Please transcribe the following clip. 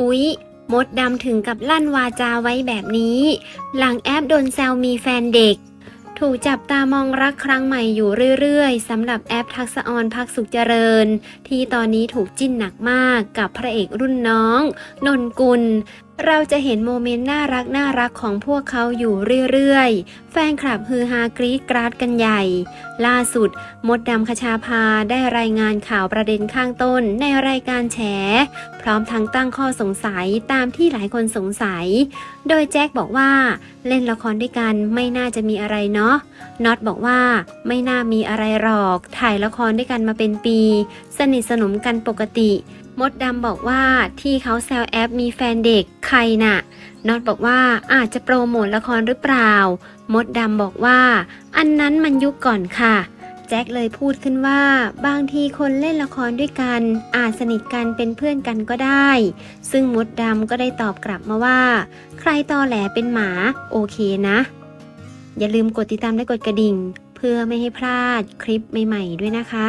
อุ๊ย มดดำถึงกับลั่นวาจาไว้แบบนี้ หลังแอปโดนแซวมีแฟนเด็ก ถูกจับตามองรักครั้งใหม่อยู่เรื่อยๆสำหรับแอปทักษะออนพักสุขเจริญ ที่ตอนนี้ถูกจิ้นหนักมากกับพระเอกรุ่นน้อง นนกุลเราจะเห็นโมเมนต์น่ารักน่ารักของพวกเขาอยู่เรื่อยๆ แฟนคลับฮือฮากรี๊ดกราดกันใหญ่ ล่าสุด มดดำคชาพาได้รายงานข่าวประเด็นข้างต้นในรายการแฉ พร้อมทั้งตั้งข้อสงสัยตามที่หลายคนสงสัย โดยแจ็คบอกว่าเล่นละครด้วยกันไม่น่าจะมีอะไรเนาะน็อตบอกว่าไม่น่ามีอะไรหรอก ถ่ายละครด้วยกันมาเป็นปี สนิทสนมกันปกติ มดดำบอกว่าที่เขาแซวแอปมีแฟนเด็กใครน่ะน็อตบอกว่าอาจจะโปรโมทละครหรือเปล่า มดดำบอกว่า อันนั้นมันยุคก่อนค่ะ แจ็คเลยพูดขึ้นว่า บางทีคนเล่นละครด้วยกัน อาจสนิทกันเป็นเพื่อนกันก็ได้ ซึ่งมดดำก็ได้ตอบกลับมาว่า ใครตอแหลเป็นหมา โอเคนะ อย่าลืมกดติดตามและกดกระดิ่ง เพื่อไม่ให้พลาดคลิปใหม่ ๆ ด้วยนะคะ